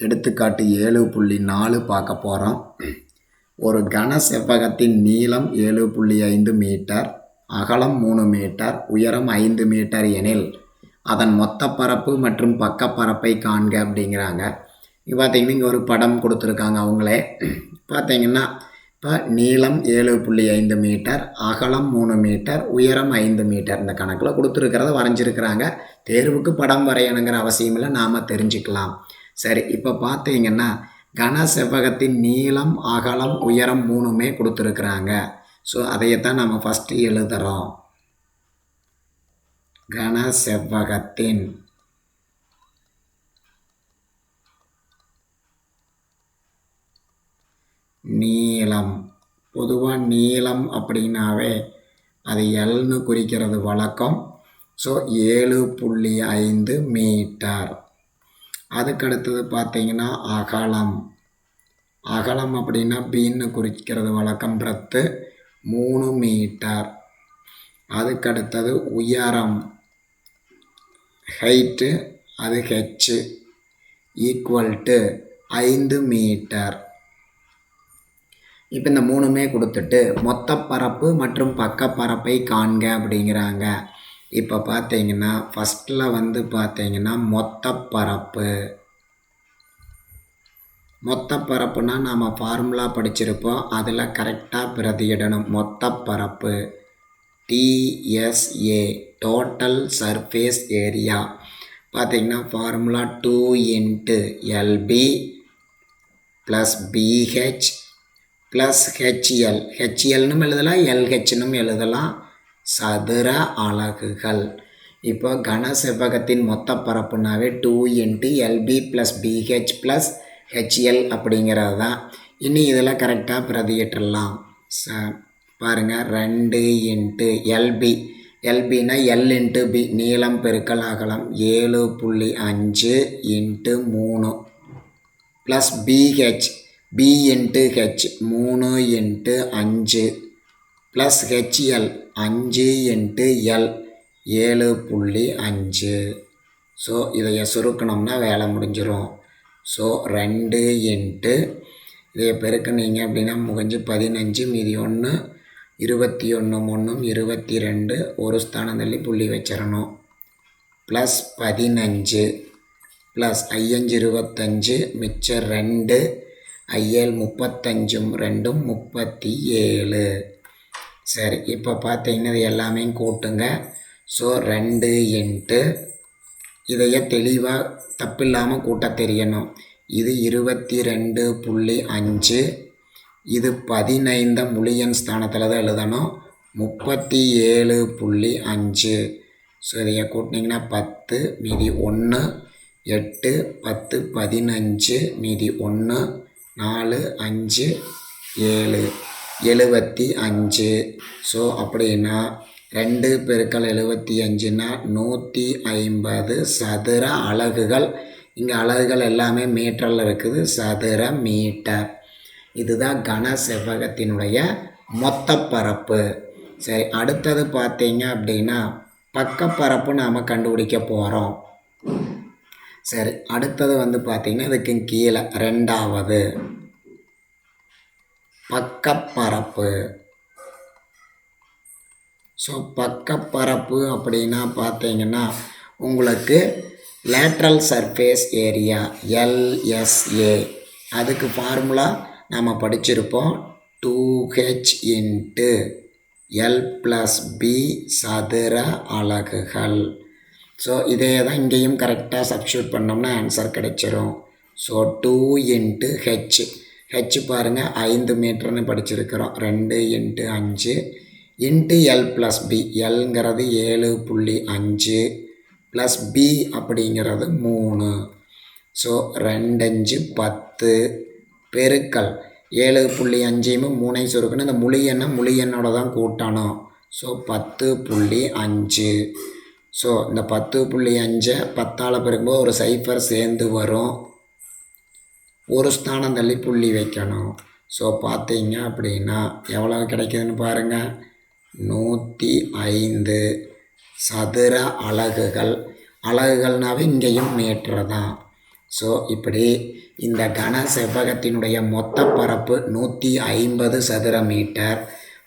எடுத்துக்காட்டு ஏழு புள்ளி நாலு பார்க்க போகிறோம் ஒரு கன செவ்வகத்தின் நீளம் ஏழு புள்ளி ஐந்து மீட்டர் அகலம் மூணு மீட்டர் உயரம் ஐந்து மீட்டர் எனில் அதன் மொத்த பரப்பு மற்றும் பக்கப்பரப்பை காண்க அப்படிங்கிறாங்க. இங்கே பார்த்தீங்கன்னா இங்கே ஒரு படம் கொடுத்துருக்காங்க அவங்களே. பார்த்தீங்கன்னா இப்போ நீளம் ஏழு புள்ளி ஐந்து மீட்டர் அகலம் மூணு மீட்டர் உயரம் ஐந்து மீட்டர் இந்த கணக்கில் கொடுத்துருக்கிறத வரைஞ்சிருக்கிறாங்க. தேர்வுக்கு படம் வரையணுங்கிற அவசியம் இல்லை நாம் தெரிஞ்சுக்கலாம். சரி இப்போ பார்த்தீங்கன்னா கன செவ்வகத்தின் நீளம் அகலம் உயரம் மூணுமே கொடுத்துருக்குறாங்க. ஸோ அதையத்தான் நம்ம ஃபஸ்ட்டு எழுதுகிறோம் கன செவ்வகத்தின் நீளம். பொதுவாக நீளம் அப்படின்னாவே அது எல்னு குறிக்கிறது வழக்கம். ஸோ ஏழு புள்ளி ஐந்து மீட்டர். அதுக்கடுத்தது பார்த்தீங்கன்னா அகலம். அகலம் அப்படின்னா பீன்னு குறிக்கிறது வழக்கம். பிரத்து மூணு மீட்டர். அதுக்கடுத்தது உயரம். ஹைட்டு அது ஹெச்சு ஈக்குவல் டு ஐந்து மீட்டர். இப்போ இந்த மூணுமே கொடுத்துட்டு மொத்த பரப்பு மற்றும் பக்கப்பரப்பை காண்க அப்படிங்கிறாங்க. இப்போ பார்த்தீங்கன்னா ஃபஸ்ட்டில் வந்து பார்த்தீங்கன்னா மொத்த பரப்பு மொத்த பரப்புனா நாம் ஃபார்முலா படிச்சிருப்போம். அதில் கரெக்டாக பிரதியிடணும். மொத்த பரப்பு டிஎஸ்ஏ டோட்டல் சர்ஃபேஸ் ஏரியா பார்த்தீங்கன்னா formula two into LB plus BH plus HL ஹெச்எல்னும் எழுதலாம் எல்ஹெச்னும் எழுதலாம். சதுர அலகுகள். இப்போ கன செவ்வகத்தின் மொத்த பரப்புனாவே two into LB plus BH plus HL அப்படிங்கிறது தான் இனி இதில் கரெக்டாக பிரதியிட்டுடலாம் ச பாருங்கள் ரெண்டு இன்ட்டு எல்பி எல்பினா எல் இன்ட்டு பி நீளம் பெருக்கல் அகலம் ஏழு புள்ளி அஞ்சு இன்ட்டு மூணு plus BH B into H மூணு இன்ட்டு அஞ்சு. ப்ளஸ் ஹெச்எல் அஞ்சு இன்ட்டு எல் ஏழு புள்ளி அஞ்சு. ஸோ இதை சுருக்கணும்னா வேலை முடிஞ்சிடும் ஸோ ரெண்டு இன்ட்டு இதை பெருக்குனீங்க அப்படின்னா முகஞ்சு பதினஞ்சு மீதி ஒன்று இருபத்தி ஒன்று ஒன்றும் இருபத்தி ரெண்டு ஒரு ஸ்தானம் தள்ளி புள்ளி வச்சிடணும் ப்ளஸ் பதினஞ்சு ப்ளஸ் ஐயஞ்சு இருபத்தஞ்சு மிச்சம் ரெண்டு ஐயல் முப்பத்தஞ்சும் ரெண்டும் முப்பத்தி ஏழு. சரி இப்போ பார்த்தீங்கன்னா இது எல்லாமே கூட்டுங்க. ஸோ ரெண்டு இன்ட்டு இதையே தெளிவாக தப்பில்லாமல் கூட்ட தெரியணும். இது இருபத்தி ரெண்டு புள்ளி அஞ்சு. இது பதினைந்த முழியன் ஸ்தானத்தில் தான் எழுதணும். முப்பத்தி ஏழு புள்ளி அஞ்சு. ஸோ இதைய கூட்டினீங்கன்னா பத்து மீதி ஒன்று எட்டு பத்து பதினஞ்சு மீதி ஒன்று நாலு அஞ்சு ஏழு. எழுபத்தி அஞ்சு. ஸோ அப்படின்னா ரெண்டு பெருக்கள் எழுபத்தி அஞ்சுனா நூற்றி ஐம்பது சதுர அலகுகள். இங்கே அலகுகள் எல்லாமே மீட்டரில் இருக்குது. சதுர மீட்டர். இதுதான் கன செவ்வகத்தினுடைய மொத்த பரப்பு. சரி அடுத்தது பார்த்தீங்க அப்படின்னா பக்கப்பரப்பு நாம் கண்டுபிடிக்க போகிறோம் சரி அடுத்தது வந்து பார்த்திங்கன்னா இதுக்கு கீழே ரெண்டாவது. பக்கப்பரப்பு. ஸோ பக்கப்பரப்பு அப்படின்னா பார்த்தீங்கன்னா உங்களுக்கு லேட்ரல் சர்ஃபேஸ் ஏரியா எல்எஸ்ஏ அதுக்கு ஃபார்முலா நம்ம படிச்சிருப்போம். Two H into L plus B சதுர அலகுகள். ஸோ இதே தான் இங்கேயும் கரெக்டாக சப்ஸ்டியூட் பண்ணோம்னா ஆன்சர் கிடைச்சிரும். So two into H H பாருங்கள் ஐந்து மீட்டர்னு படிச்சிருக்கிறோம். ரெண்டு இன்ட்டு அஞ்சு. இன்ட்டு எல் ப்ளஸ் பி எல்ங்கிறது ஏழு புள்ளி அஞ்சு ப்ளஸ் பி அப்படிங்கிறது மூணு. ஸோ ரெண்டஞ்சு பத்து. பெருக்கல். ஏழு புள்ளி அஞ்சையுமே மூணை சுருக்கணும் இந்த முழு எண்ணெய் முழு எண்ணோட தான் கூட்டணும். ஸோ பத்து புள்ளி அஞ்சு. ஸோ இந்த பத்து புள்ளி அஞ்சை பத்தால் பெருக்கும்போது ஒரு சைஃபர் சேர்ந்து வரும். ஒரு ஸ்தானம் தள்ளி புள்ளி வைக்கணும். ஸோ பார்த்தீங்க அப்படின்னா எவ்வளோ கிடைக்குதுன்னு பாருங்கள் நூற்றி ஐந்து சதுர அலகுகள். அலகுகள்னாவே இங்கேயும் மீட்டர் தான் ஸோ இப்படி இந்த கன செவ்வகத்தினுடைய மொத்த பரப்பு நூற்றி ஐம்பது சதுர மீட்டர்.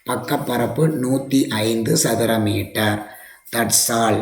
பக்கப்பரப்பு நூற்றி ஐந்து சதுர மீட்டர். That's all